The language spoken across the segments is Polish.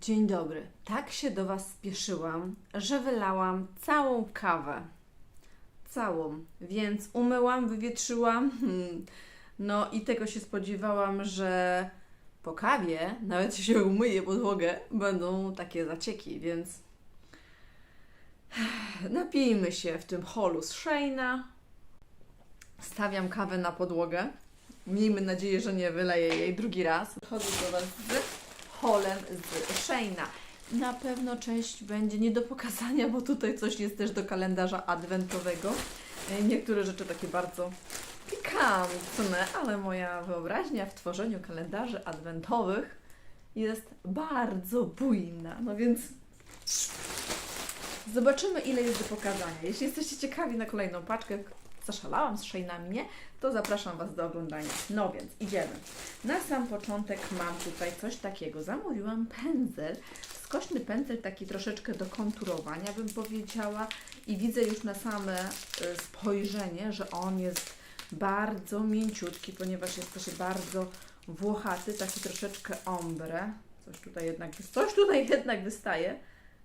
Dzień dobry. Tak się do Was spieszyłam, że wylałam całą kawę. Całą. Więc umyłam, wywietrzyłam. No i tego się spodziewałam, że po kawie, nawet jeśli się umyję podłogę, będą takie zacieki, więc napijmy się w tym holu z Shayna. Stawiam kawę na podłogę. Miejmy nadzieję, że nie wyleję jej drugi raz. Chodzę do Was z holem z Shayna. Na pewno część będzie nie do pokazania, bo tutaj coś jest też do kalendarza adwentowego. E, Niektóre rzeczy takie bardzo pikantne, ale moja wyobraźnia w tworzeniu kalendarzy adwentowych jest bardzo bujna. No więc zobaczymy, ile jest do pokazania. Jeśli jesteście ciekawi na kolejną paczkę, zaszalałam z Shaynami, nie? To zapraszam Was do oglądania. No więc idziemy. Na sam początek mam tutaj coś takiego. Zamówiłam pędzel, skośny pędzel, taki troszeczkę do konturowania, bym powiedziała. I widzę już na same y, spojrzenie, że on jest bardzo mięciutki, ponieważ jest też bardzo włochaty, taki troszeczkę ombre. Coś tutaj jednak, coś tutaj jednak wystaje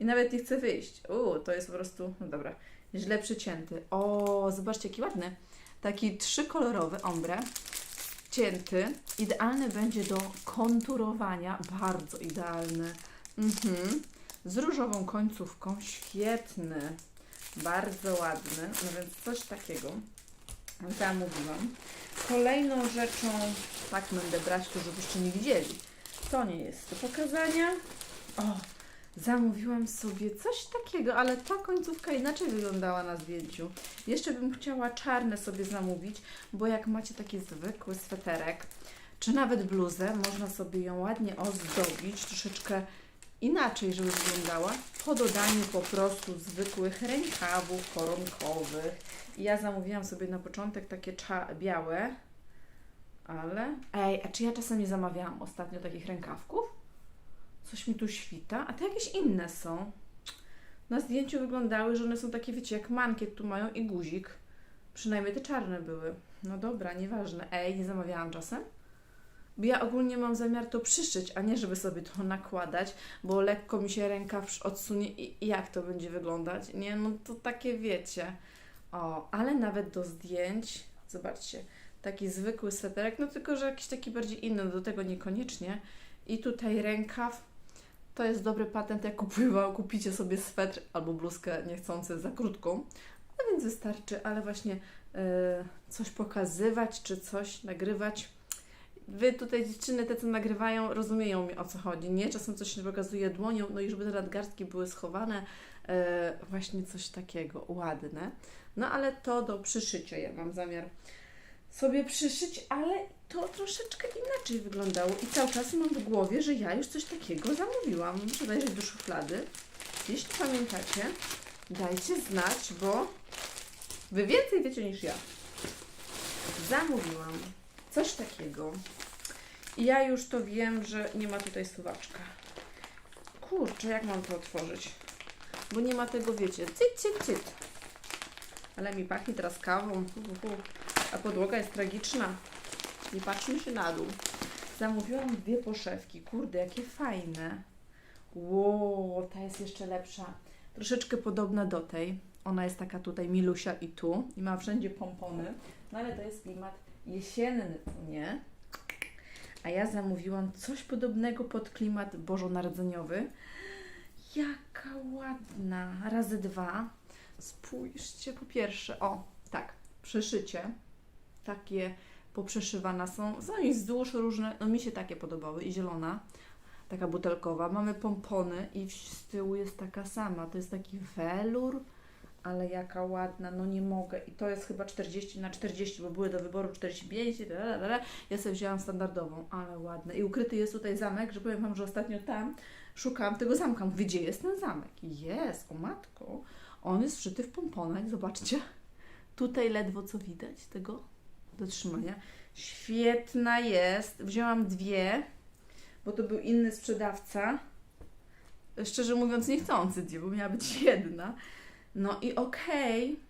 i nawet nie chce wyjść. Uuu, to jest po prostu, no dobra, źle przycięty. O, zobaczcie, jaki ładny. Taki trzykolorowy ombre, cięty. Idealny będzie do konturowania, bardzo idealny. Mhm. Z różową końcówką, świetny, bardzo ładny. No więc coś takiego zamówiłam. Kolejną rzeczą, tak będę brać tu, żebyście nie widzieli. To nie jest do pokazania. O, zamówiłam sobie coś takiego, ale ta końcówka inaczej wyglądała na zdjęciu. Jeszcze bym chciała czarne sobie zamówić, bo jak macie taki zwykły sweterek, czy nawet bluzę, można sobie ją ładnie ozdobić, troszeczkę inaczej, żeby wyglądała, po dodaniu po prostu zwykłych rękawów koronkowych. Ja zamówiłam sobie na początek takie białe, ale... Ej, a czy ja czasem nie zamawiałam ostatnio takich rękawków? Coś mi tu świta, a te jakieś inne są. Na zdjęciu wyglądały, że one są takie, wiecie, jak mankiet tu mają i guzik. Przynajmniej te czarne były. No dobra, nieważne. Ej, nie zamawiałam czasem? Bo ja ogólnie mam zamiar to przyszyć, a nie żeby sobie to nakładać, bo lekko mi się ręka wsz- odsunie i jak to będzie wyglądać? Nie, no to takie wiecie. O, ale nawet do zdjęć, zobaczcie, taki zwykły sweterek, no tylko, że jakiś taki bardziej inny, do tego niekoniecznie. I tutaj rękaw, to jest dobry patent, jak kupiwa, kupicie sobie swetr albo bluzkę niechcący za krótką, no więc wystarczy, ale właśnie e, coś pokazywać, czy coś nagrywać. Wy tutaj dziewczyny, te co nagrywają, rozumieją mi o co chodzi, nie? Czasem coś się pokazuje dłonią, no i żeby te nadgarstki były schowane, e, właśnie coś takiego, ładne. No ale to do przyszycia ja mam zamiar sobie przyszyć, ale to troszeczkę inaczej wyglądało i cały czas mam w głowie, że ja już coś takiego zamówiłam. Muszę zajrzeć do szuflady. Jeśli pamiętacie, dajcie znać, bo wy więcej wiecie niż ja. Zamówiłam coś takiego. I ja już to wiem, że nie ma tutaj suwaczka. Kurczę, jak mam to otworzyć? Bo nie ma tego, wiecie, cyt, cyt, cyt. Ale mi pachnie teraz kawą. Hu, hu, hu. A podłoga jest tragiczna. Nie patrzmy się na dół. Zamówiłam dwie poszewki. Kurde, jakie fajne. Ło, ta jest jeszcze lepsza. Troszeczkę podobna do tej. Ona jest taka tutaj milusia i tu. I ma wszędzie pompony. No ale to jest klimat jesienny, nie? A ja zamówiłam coś podobnego pod klimat bożonarodzeniowy. Jaka ładna. Razy dwa. Spójrzcie, po pierwsze, o, tak, przeszycie. Takie poprzeszywane są. Są i wzdłuż różne, no mi się takie podobały. I zielona, taka butelkowa. Mamy pompony i z tyłu jest taka sama. To jest taki welur, ale jaka ładna, no nie mogę. I to jest chyba 40 na 40, bo były do wyboru 45. lalalala. Ja sobie wzięłam standardową, ale ładne. I ukryty jest tutaj zamek, że powiem Wam, że ostatnio tam szukałam tego zamka. Mówię, gdzie jest ten zamek? Jest, o matko. On jest wszyty w pomponach, zobaczcie. Tutaj ledwo co widać tego do trzymania. Świetna jest. Wzięłam dwie, bo to był inny sprzedawca. Szczerze mówiąc, niechcący dwie, bo miała być jedna. No i okej,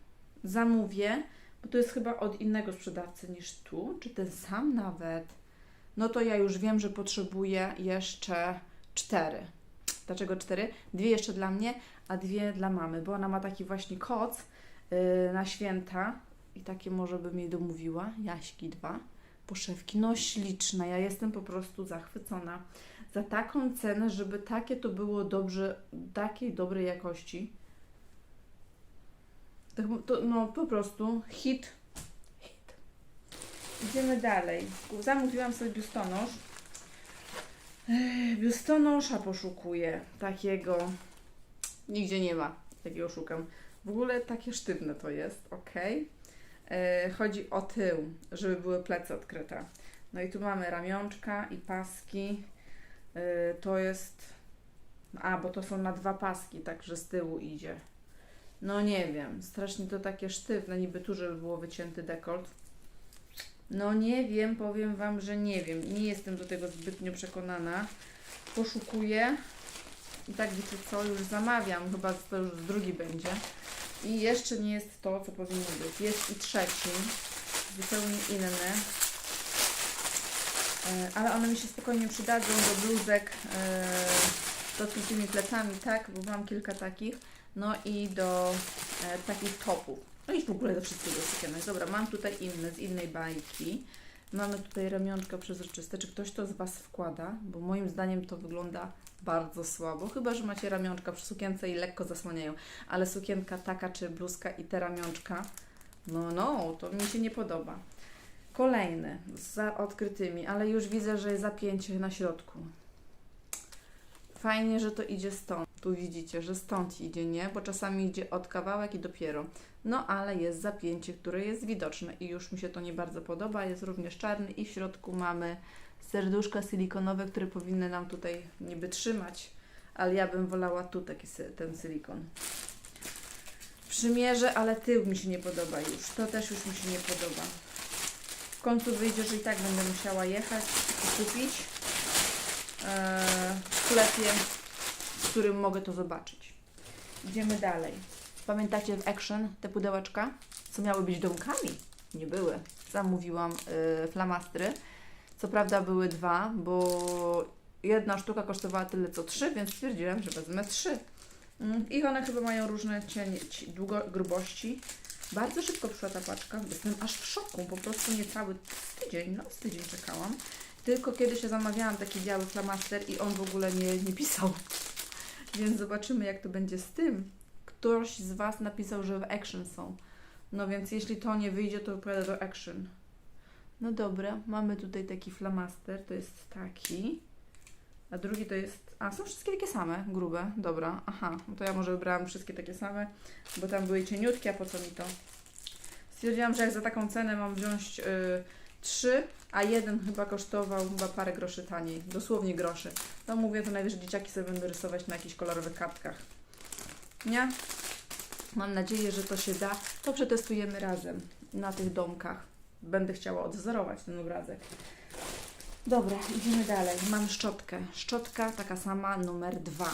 zamówię, bo to jest chyba od innego sprzedawcy niż tu, czy ten sam nawet. No to ja już wiem, że potrzebuję jeszcze cztery. Dlaczego cztery? Dwie jeszcze dla mnie, a dwie dla mamy, bo ona ma taki właśnie koc yy, na święta i takie może bym jej domówiła. Jaśki dwa, poszewki, no śliczna. Ja jestem po prostu zachwycona. Za taką cenę, żeby takie to było dobrze, takiej dobrej jakości. To, no po prostu hit. Hit. Idziemy dalej. Zamówiłam sobie biustonosz. Biustonosza poszukuję. Takiego. Nigdzie nie ma. Takiego szukam. W ogóle takie sztywne to jest, ok. E, chodzi o tył, żeby były plecy odkryte. No i tu mamy ramionczka i paski. E, to jest. A, bo to są na dwa paski, także z tyłu idzie. No nie wiem, strasznie to takie sztywne, niby tu, żeby było wycięty dekolt. No nie wiem, powiem Wam, że nie wiem. Nie jestem do tego zbytnio przekonana. Poszukuję. I tak wiecie co, już zamawiam, chyba to już drugi będzie. I jeszcze nie jest to, co powinno być. Jest i trzeci, zupełnie inny. E, Ale one mi się spokojnie przydadzą do bluzek e, z odkrytymi plecami, tak, bo mam kilka takich. No i do e, takich topów. No i w ogóle do wszystkiego sukienek. Dobra, mam tutaj inne, z innej bajki. Mamy tutaj ramionczka przezroczyste. Czy ktoś to z Was wkłada? Bo moim zdaniem to wygląda bardzo słabo. Chyba, że macie ramionczka przy sukience i lekko zasłaniają. Ale sukienka taka, czy bluzka i te ramionczka, no, no, to mi się nie podoba. Kolejny, za odkrytymi, ale już widzę, że jest zapięcie na środku. Fajnie, że to idzie stąd. Tu widzicie, że stąd idzie, nie? Bo czasami idzie od kawałek i dopiero. No ale jest zapięcie, które jest widoczne i już mi się to nie bardzo podoba. Jest również czarny i w środku mamy serduszka silikonowe, które powinny nam tutaj niby trzymać, ale ja bym wolała tu taki ten silikon. Przymierzę, ale tył mi się nie podoba już. To też już mi się nie podoba. W końcu wyjdzie, że i tak będę musiała jechać i kupić e, w sklepie, w którym mogę to zobaczyć. Idziemy dalej. Pamiętacie w Action te pudełeczka, co miały być domkami? Nie były. Zamówiłam y, flamastry. Co prawda były dwa, bo jedna sztuka kosztowała tyle co trzy, więc stwierdziłam, że wezmę trzy. Mm, I one chyba mają różne cienie, ci, długo, grubości. Bardzo szybko przyszła ta paczka. Jestem aż w szoku. Po prostu niecały tydzień, no z tydzień czekałam. Tylko kiedy się zamawiałam taki biały flamaster i on w ogóle nie, nie pisał. Więc zobaczymy jak to będzie z tym. Ktoś z Was napisał, że w Action są. No więc jeśli to nie wyjdzie, to pojadę do Action. No dobra, mamy tutaj taki flamaster, to jest taki. A drugi to jest. A są wszystkie takie same, grube, dobra. Aha, no to ja może wybrałam wszystkie takie same, bo tam były cieniutkie, a po co mi to? Stwierdziłam, że jak za taką cenę mam wziąć y, trzy, a jeden chyba kosztował chyba parę groszy taniej, dosłownie groszy. To mówię, to najwyżej dzieciaki sobie będą rysować na jakichś kolorowych kartkach. Nie? Mam nadzieję, że to się da. To przetestujemy razem na tych domkach. Będę chciała odwzorować ten obrazek. Dobra, idziemy dalej. Mam szczotkę. Szczotka taka sama, numer dwa.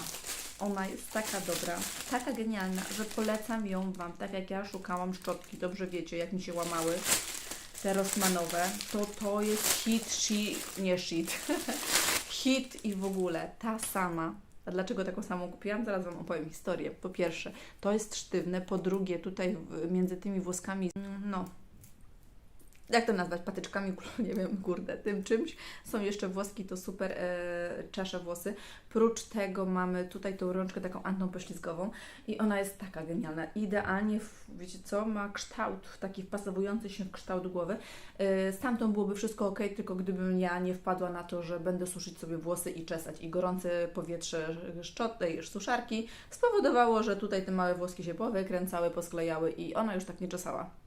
Ona jest taka dobra, taka genialna, że polecam ją Wam. Tak jak ja szukałam szczotki, dobrze wiecie, jak mi się łamały te Rossmanowe, to to jest hit, shit, nie shit. hit i w ogóle ta sama. A dlaczego taką samą kupiłam? Zaraz Wam opowiem historię. Po pierwsze, to jest sztywne. Po drugie, tutaj między tymi włoskami, no, jak to nazwać, patyczkami, nie wiem, kurde, tym czymś. Są jeszcze włoski, to super e, włosy. Prócz tego mamy tutaj tą rączkę taką antypoślizgową i ona jest taka genialna. Idealnie, w, wiecie co, ma kształt taki wpasowujący się w kształt głowy. E, z tamtą byłoby wszystko ok, tylko gdybym ja nie wpadła na to, że będę suszyć sobie włosy i czesać. I gorące powietrze szczot, tej suszarki spowodowało, że tutaj te małe włoski się powykręcały, posklejały i ona już tak nie czesała.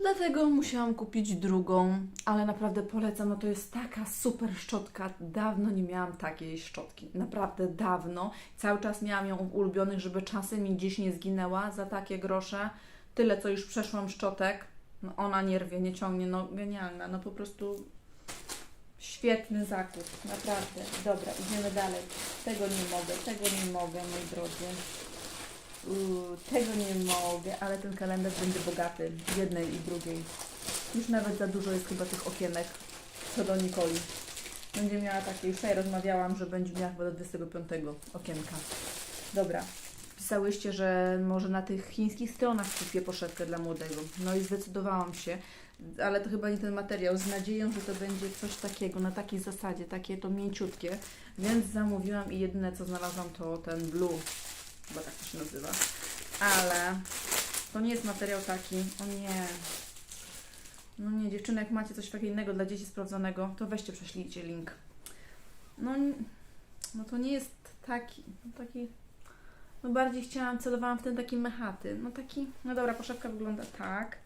Dlatego musiałam kupić drugą, ale naprawdę polecam, no to jest taka super szczotka. Dawno nie miałam takiej szczotki, naprawdę dawno. Cały czas miałam ją w ulubionych, żeby czasem mi gdzieś nie zginęła za takie grosze. Tyle, co już przeszłam szczotek. No ona nie rwie, nie ciągnie, no genialna, no po prostu świetny zakup, naprawdę. Dobra, idziemy dalej. Tego nie mogę, tego nie mogę, moi drodzy. Tego nie mogę, ale ten kalendarz będzie bogaty. Jednej i drugiej. Już nawet za dużo jest chyba tych okienek co do Nikoli. Będzie miała takie, już tutaj rozmawiałam, że będzie miała chyba do 25 okienka. Dobra. Pisałyście, że może na tych chińskich stronach kupię poszewkę dla młodego. No i zdecydowałam się, ale to chyba nie ten materiał, z nadzieją, że to będzie coś takiego, na takiej zasadzie, takie to mięciutkie, więc zamówiłam i jedyne co znalazłam to ten blue, chyba tak to się nazywa, ale to nie jest materiał taki, o nie. No nie, dziewczyny, jak macie coś takiego innego dla dzieci sprawdzonego, to weźcie, prześlijcie link. No, no to nie jest taki, no taki, no bardziej chciałam, celowałam w ten taki mechaty, no taki, no dobra, poszewka wygląda tak.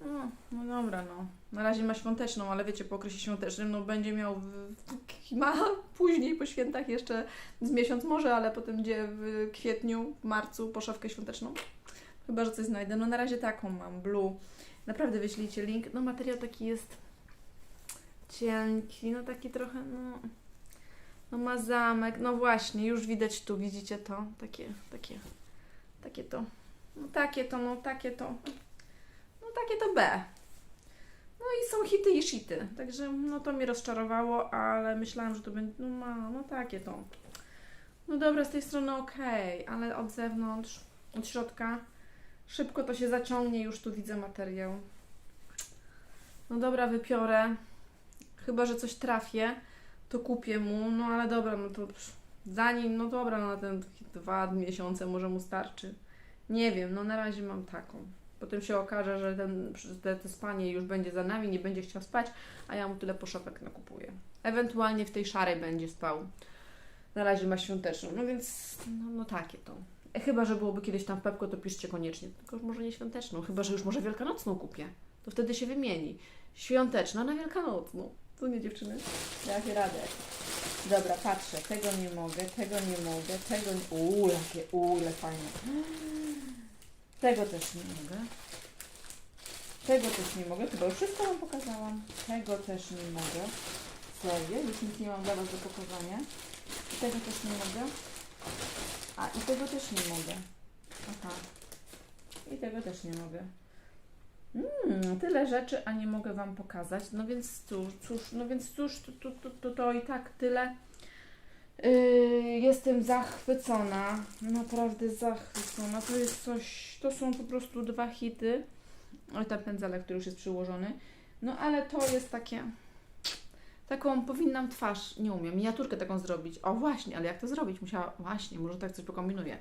No, no dobra, no. Na razie ma świąteczną, ale wiecie, po okresie świątecznym, no będzie miał, w, ma później po świętach jeszcze z miesiąc może, ale potem będzie w kwietniu, w marcu poszewkę świąteczną. Chyba, że coś znajdę. No na razie taką mam, blue. Naprawdę wyślijcie link. No materiał taki jest cienki, no taki trochę, no... No ma zamek, no właśnie, już widać tu, widzicie to? Takie, takie, takie to. No takie to, no takie to. Takie to B. No i są hity i shity. Także no to mnie rozczarowało, ale myślałam, że to będzie, no ma, no takie to. No dobra, z tej strony okej, ale od zewnątrz, od środka szybko to się zaciągnie, już tu widzę materiał. No dobra, wypiorę. Chyba, że coś trafię, to kupię mu, no ale dobra, no to zanim, no dobra, no na ten dwa miesiące może mu starczy. Nie wiem, no na razie mam taką. Potem się okaże, że ten, te, te spanie już będzie za nami, nie będzie chciał spać, a ja mu tyle poszopek nakupuję. Ewentualnie w tej szarej będzie spał. Na razie ma świąteczną, no więc no, no takie to. Chyba, że byłoby kiedyś tam w Pepko, to piszcie koniecznie. Tylko już może nie świąteczną, chyba, że już może wielkanocną kupię. To wtedy się wymieni. Świąteczna na wielkanocną. Co nie dziewczyny? Ja się radę. Dobra, patrzę. Tego nie mogę, tego nie mogę, tego nie... Uuu, jakie, uuu, ile fajne. Tego też nie mogę. Tego też nie mogę. Chyba już wszystko Wam pokazałam. Tego też nie mogę. Serio? Już nic nie mam dla Was do pokazania. I tego też nie mogę. A, i tego też nie mogę. Aha. I tego też nie mogę. Mm, tyle rzeczy, a nie mogę Wam pokazać. No więc cóż, cóż no więc cóż, to, to, to, to, to i tak tyle. Yy, jestem zachwycona, naprawdę zachwycona. To jest coś, to są po prostu dwa hity. Oj, ten pędzelek, który już jest przyłożony. No ale to jest takie, taką powinnam twarz, nie umiem, miniaturkę taką zrobić. O właśnie, ale jak to zrobić? Musiała, właśnie, może tak coś pokombinuję.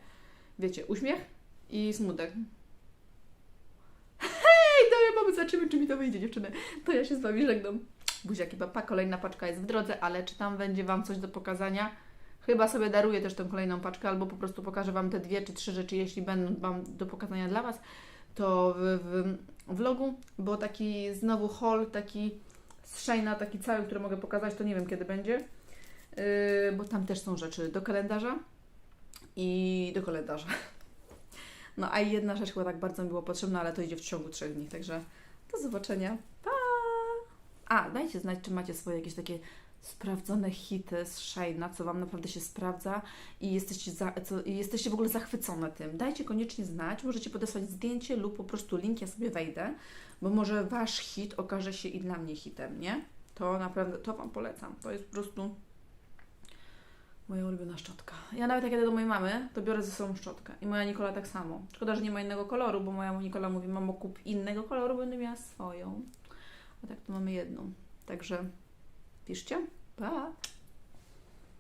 Wiecie, uśmiech i smutek. Hej, dobra, mamy, zobaczymy, czy mi to wyjdzie, dziewczyny. To ja się z Wami żegnam. Buziaki, papa, kolejna paczka jest w drodze, ale czy tam będzie Wam coś do pokazania? Chyba sobie daruję też tą kolejną paczkę, albo po prostu pokażę Wam te dwie czy trzy rzeczy, jeśli będą Wam do pokazania dla Was, to w, w vlogu, bo taki znowu haul, taki z Shane'a, taki cały, który mogę pokazać, to nie wiem kiedy będzie, yy, bo tam też są rzeczy do kalendarza i do kalendarza. No a jedna rzecz chyba tak bardzo mi była potrzebna, ale to idzie w ciągu trzech dni, także do zobaczenia. Pa! A, dajcie znać, czy macie swoje jakieś takie sprawdzone hity z Shane'a, co Wam naprawdę się sprawdza i jesteście, za, co, i jesteście w ogóle zachwycone tym. Dajcie koniecznie znać, możecie podesłać zdjęcie lub po prostu link, ja sobie wejdę, bo może Wasz hit okaże się i dla mnie hitem, nie? To naprawdę, to Wam polecam. To jest po prostu moja ulubiona szczotka. Ja nawet jak jadę do mojej mamy, to biorę ze sobą szczotkę. I moja Nikola tak samo. Szkoda, że nie ma innego koloru, bo moja Nikola mówi, mamo kup innego koloru, będę miała swoją. A tak to mamy jedną. Także piszcie. Pa!